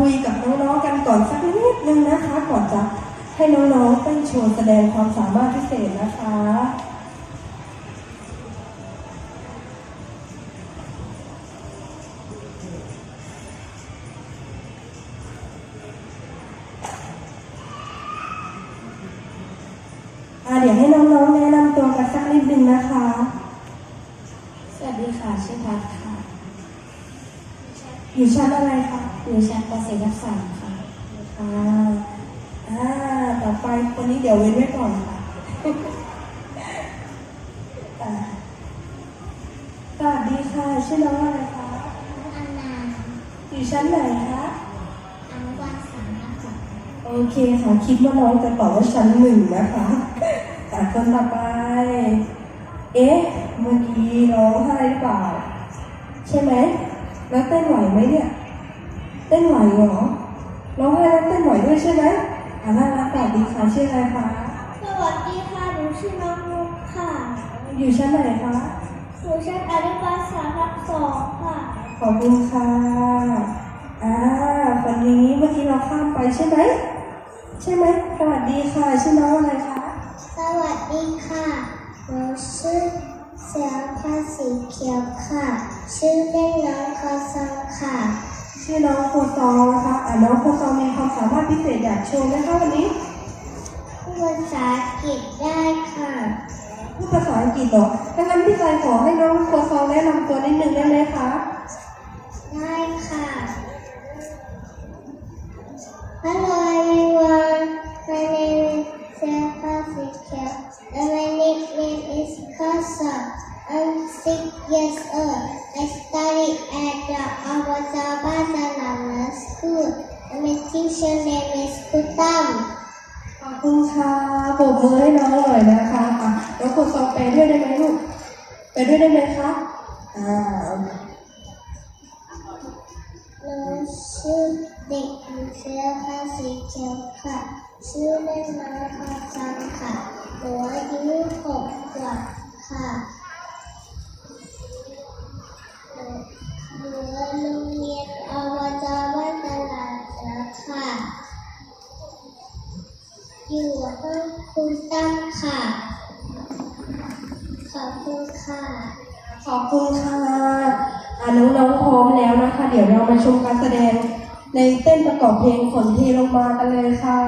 คุยกับน้องๆกันก่อนสักนิดนึงนะคะ ก่อนจะให้น้องๆเต้นโชว์แสดงความสามารถพิเศษนะคะเดี๋ยวให้น้องๆแนะนำตัวกันสักนิดนึงนะคะ สวัสดีค่ะชื่อพัทคะ อยู่ชั้นอะไรคะอยู่ชั้นปศนักสามค่ะอ่าอ่าต่อไปคนนี้เดี๋ยวเว้นไว้ก่อนค่ะอ่าสวัสดีค่ะชื่อน้องอะไรคะอันนาอยู่ชั้นไหนคะอนุบาลสามนะคะโอเคค่ะคิดว่าน้องจะตอบว่าชั้นหนึ่งนะคะอะคนต่อไป เอ๊ะ เมื่อกี้ร้องไห้หรือเปล่า ใช่ไหม แล้วเต้นไหวไหมเนี่ย เต้นไหวเหรอ ร้องไห้แล้วเต้นไหวด้วยใช่ไหมอ่าน่ารักสวัสดีค่ะชื่ออะไรคะ สวัสดีค่ะ หนูชื่อน้องนุกค่ะ อยู่ชั้นไหนคะหนูชั้นอนุบาลสามทับสองค่ะ ขอบคุณค่ะ อ่าคนนี้เมื่อกี้เราข้ามไปใช่ไหม ใช่ไหม สวัสดีค่ะ ชื่อน้องอะไรคะ สวัสดีค่ะ หนูชื่อเสือผ้าสีเขียวค่ะ ชื่อเล่นน้องคอซองค่ะ ชื่อน้องโคซองนะคะอ่าน้องโคซองมีความสามารถพิเศษอยากโชว์ไหมคะวันนี้พูดภาษาอังกฤษได้ค่ะพูดภาษาอังกฤษเหรอถ้างั้นพี่ชายขอให้น้องโคซองแนะนำตัวนิดนึงได้ไหมคะได้ค่ะ Hello everyone, my name is Sarah Fisher and my nickname is Kasa. I'm six years old. I study at the Awazaba Salama School and my teacher name is Kutam. ขอบคุณค่ะปรบมือให้น้องหน่อยนะคะอะน้องโคซองไปด้วยได้ไหมลูก ไปด้วยได้ไหมคะอ่าหนูชื่อเด็กหญิงเสื้อผ้าสีเขียวค่ะ ชื่อเล่นน้องคาซังค่ะหนูอายุหกขวบค่ะ ชมการแสดงในเต้นประกอบเพลงฝนเทลงมากันเลยค่ะ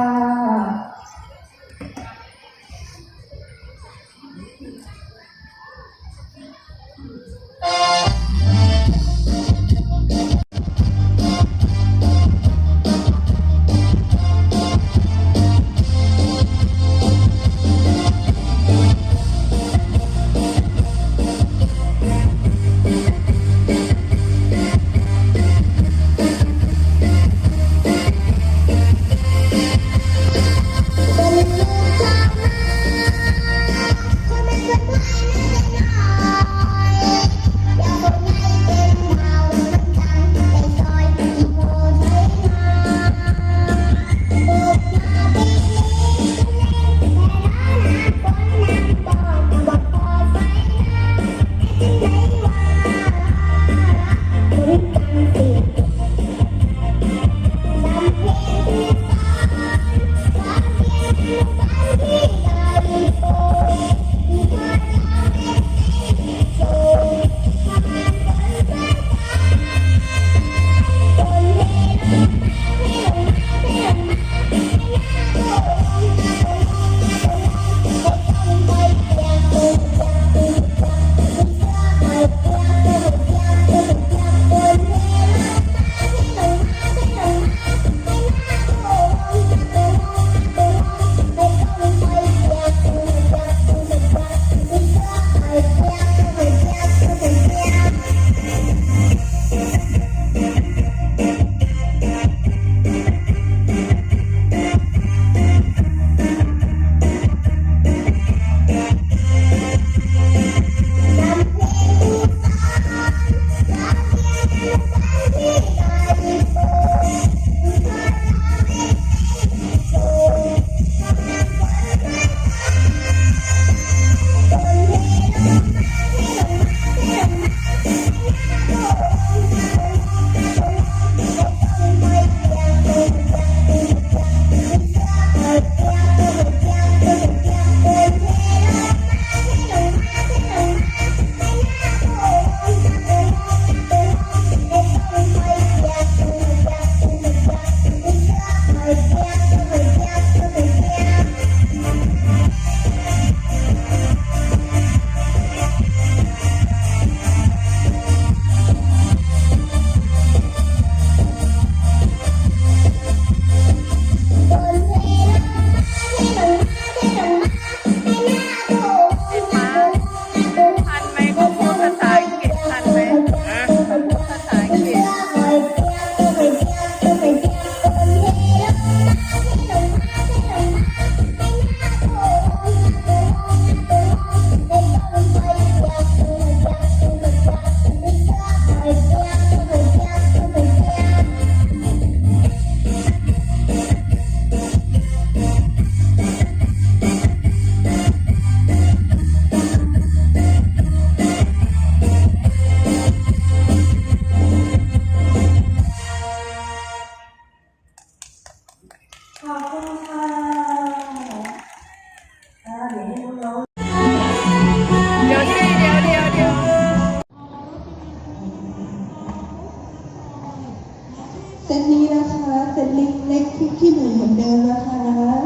เซตนี้นะคะ เซตเล็กๆที่ที่หนึ่งเหมือนเดิมนะคะ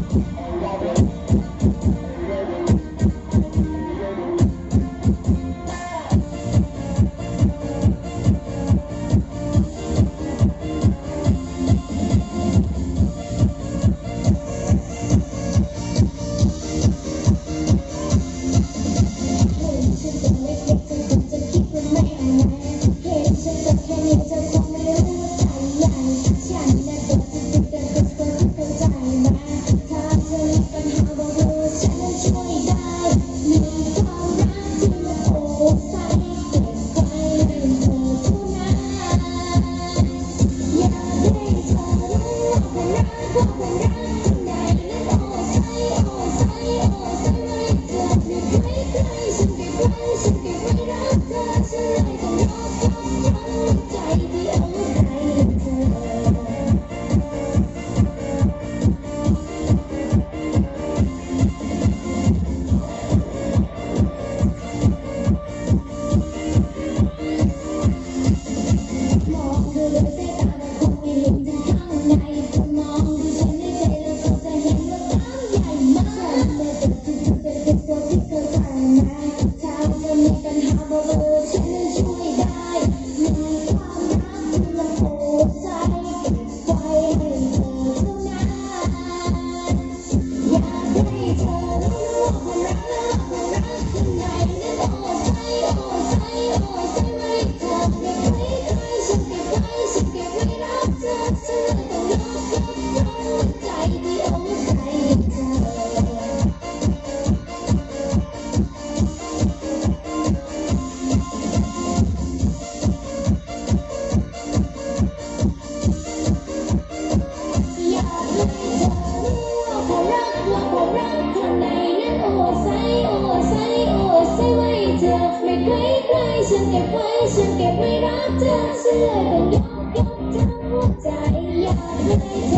Thank ฉันเก็บไม่รักเธอเชื่อแต่ยกยกทั้งหัวใจอยากให้เธอ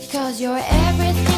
because you're everything